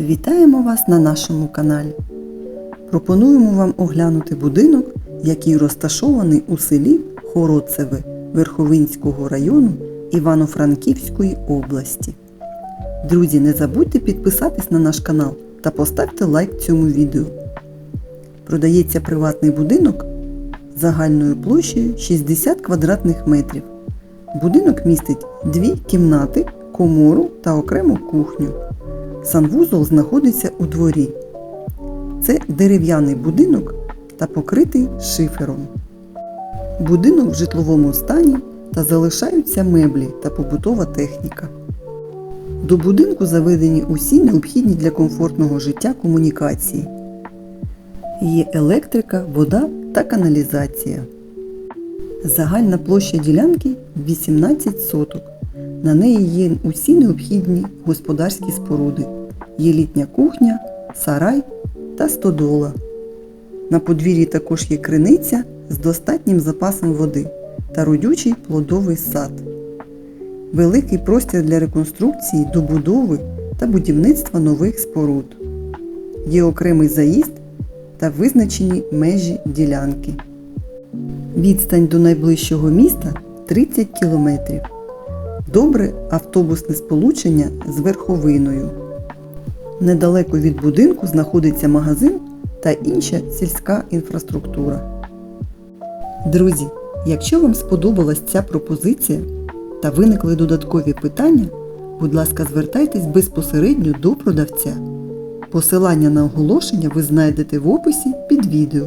Вітаємо вас на нашому каналі. Пропонуємо вам оглянути будинок, який розташований у селі Хороцеве Верховинського району Івано-Франківської області. Друзі, не забудьте підписатись на наш канал та поставте лайк цьому відео. Продається приватний будинок загальною площею 60 квадратних метрів. Будинок містить дві кімнати, комору та окрему кухню. Санвузол знаходиться у дворі. Це дерев'яний будинок та покритий шифером. Будинок в житловому стані та залишаються меблі та побутова техніка. До будинку заведені усі необхідні для комфортного життя комунікації. Є електрика, вода та каналізація. Загальна площа ділянки 18 соток. На неї є усі необхідні господарські споруди. Є літня кухня, сарай та стодола. На подвір'ї також є криниця з достатнім запасом води та родючий плодовий сад. Великий простір для реконструкції, добудови та будівництва нових споруд. Є окремий заїзд та визначені межі ділянки. Відстань до найближчого міста 30 кілометрів. Добре автобусне сполучення з верховиною. Недалеко від будинку знаходиться магазин та інша сільська інфраструктура. Друзі, якщо вам сподобалась ця пропозиція та виникли додаткові питання, будь ласка, звертайтесь безпосередньо до продавця. Посилання на оголошення ви знайдете в описі під відео.